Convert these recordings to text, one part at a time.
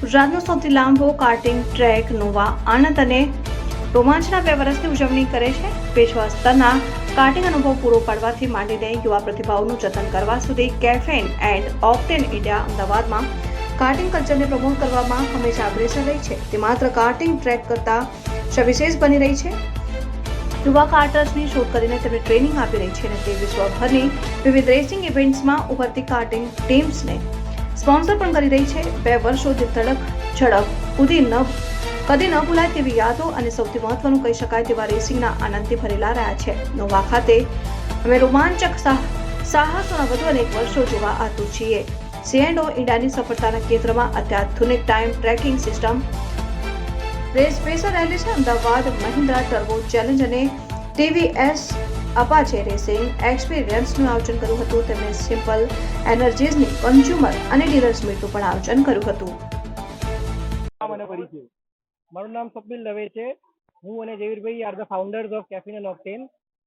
ગુજરાતનો સૌથી લાંબો કાર્ટિંગ ટ્રેક નોવા આનંદ અને રોમાંચના બે વર્ષની ઉજવણી કરે છે. પેશવા સ્તરના કાર્ટિંગ અનુભવ પૂરો પાડવાથી માંડીને યુવા પ્રતિભાઓનું જતન કરવા સુધી કેફેન એન્ડ ઓક્ટેન ઇન્ડિયા અમદાવાદમાં કાર્ટિંગ કલ્ચરને પ્રમોટ કરવામાં હંમેશા અગ્રેસર રહી છે. તે માત્ર કાર્ટિંગ ટ્રેક કરતાં સવિશેષ બની રહી છે. યુવા કાર્ટર્સની શોધ કરીને તેમને ટ્રેનિંગ આપી રહી છે અને તે વિશ્વભરની વિવિધ રેસિંગ ઇવેન્ટ્સમાં ઉભરતી કાર્ટિંગ ટીમ્સને સ્પોન્સર પણ કરી રહી છે. બે વર્ષોથી તડક, ઝડપ ઉધી ન, કદી ન ભૂલાય તેવી યાદો અને સૌથી મહત્વનું કહી શકાય તેવા રેસિંગના આનંદથી ભરેલા રહ્યા છે. નોવા ખાતે અમે રોમાંચક સાહ- સાહસોના વધુ અનેક વર્ષો જોવા આતુર છીએ. સીએન્ડઓ ઇન્ડિયાની સફળતાના કેન્દ્રમાં અત્યાધુનિક time tracking system, race pacer રહેલી છે. અમદાવાદ, મહિન્દ્રા, ટર્બો ચેલેન્જ અને ટીવીએસ અપાચે રેસિંગ એક્સપિરિયન્સનું આયોજન કર્યું હતું. તેમણે સિમ્પલ એનર્જીઝની કન્ઝ્યુમર અને ડીલર્સ મીટનું પણ આયોજન કર્યું હતું. મારું નામ સ્વપ્નિલ દવે છે. હું અને Jayvirbhai are the founders of caffeine and octane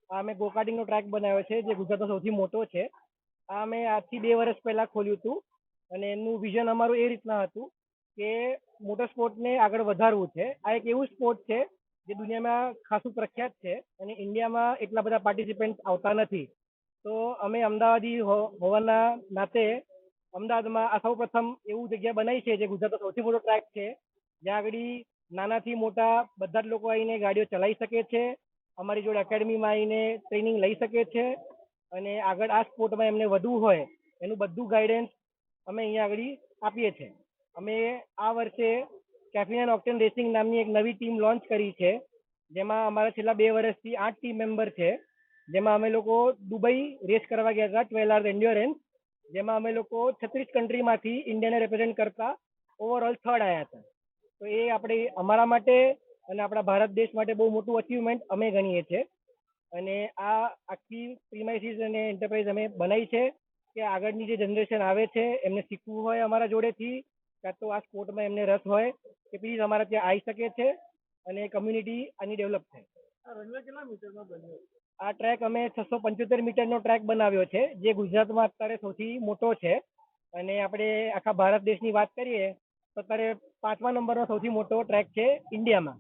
અમે ગોકાર્ટિંગનો ટ્રેક બનાવ્યો છે, જે ગુજરાતનો સૌથી મોટો છે. આ અમે આજથી બે વર્ષ પહેલાં ખોલ્યું હતું અને એનું વિઝન અમારું એ રીતના હતું કે મોટર સ્પોર્ટને આગળ વધારવું છે. આ એક એવું સ્પોર્ટ છે જે દુનિયામાં ખાસું પ્રખ્યાત છે અને ઇન્ડિયામાં એટલા બધા પાર્ટિસિપન્ટ આવતા નથી. તો અમે અમદાવાદી હોવાના નાતે અમદાવાદમાં આ સૌ પ્રથમ એવું જગ્યા બનાવી છે જે ગુજરાતનો સૌથી મોટો ટ્રેક છે. જ્યાં આગળ નાનાથી મોટા બધા જ લોકો આવીને ગાડીઓ ચલાવી શકે છે. અમારી જોડે એકેડમીમાં આવીને ટ્રેનિંગ લઈ શકે છે. અને આગળ આ સ્પોર્ટમાં એમને વધવું હોય એનું બધું ગાઈડન્સ અમે અહીંયા આગળ આપીએ છીએ. અમે આ વર્ષે કેફિન એન્ડ ઓક્ટેન રેસિંગ નામની એક નવી ટીમ લોન્ચ કરી છે. જેમાં અમારા છેલ્લા બે વર્ષથી આઠ ટીમ મેમ્બર છે. જેમાં અમે લોકો દુબઈ રેસ કરવા ગયા હતા ટ્વેલ આર્સ એન્ડ્યોરન્સ જેમાં અમે લોકો છત્રીસ કન્ટ્રીમાંથી ઇન્ડિયાને રિપ્રેઝેન્ટ કરતા ઓવરઓલ થર્ડ આવ્યા હતા. તો એ આપણે અમારા માટે અને આપણા ભારત દેશ માટે બહુ મોટું અચીવમેન્ટ અમે ગણીએ છીએ. અને આ આખી પ્રીમાઇસીસ અને એન્ટરપ્રાઇઝ અમે બનાવી છે કે આગળની જે જનરેશન આવે છે, એમને શીખવું હોય અમારા જોડેથી કાં તો આ સ્પોર્ટમાં એમને રસ હોય કે પ્લીઝ અમારા ત્યાં આવી શકે છે અને કમ્યુનિટી આની ડેવલપ થાય. આ ટ્રેક અમે છસો પંચોતેર મીટરનો ટ્રેક બનાવ્યો છે જે ગુજરાતમાં અત્યારે સૌથી મોટો છે. અને આપણે આખા ભારત દેશની વાત કરીએ તો અત્યારે પાંચમા નંબરનો સૌથી મોટો ટ્રેક છે ઇન્ડિયામાં.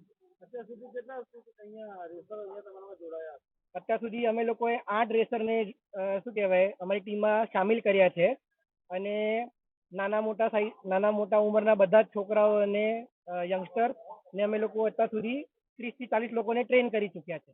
અત્યાર સુધી અમે લોકોએ આઠ રેસરને શું કહેવાય અમારી ટીમમાં સામેલ કર્યા છે. અને નાના મોટા સાઈઝ નાના મોટા ઉંમરના બધા જ છોકરાઓ અને યંગસ્ટર ને અમે લોકો અત્યાર સુધી ત્રીસથી ચાલીસ લોકોને ટ્રેન કરી ચૂક્યા છે.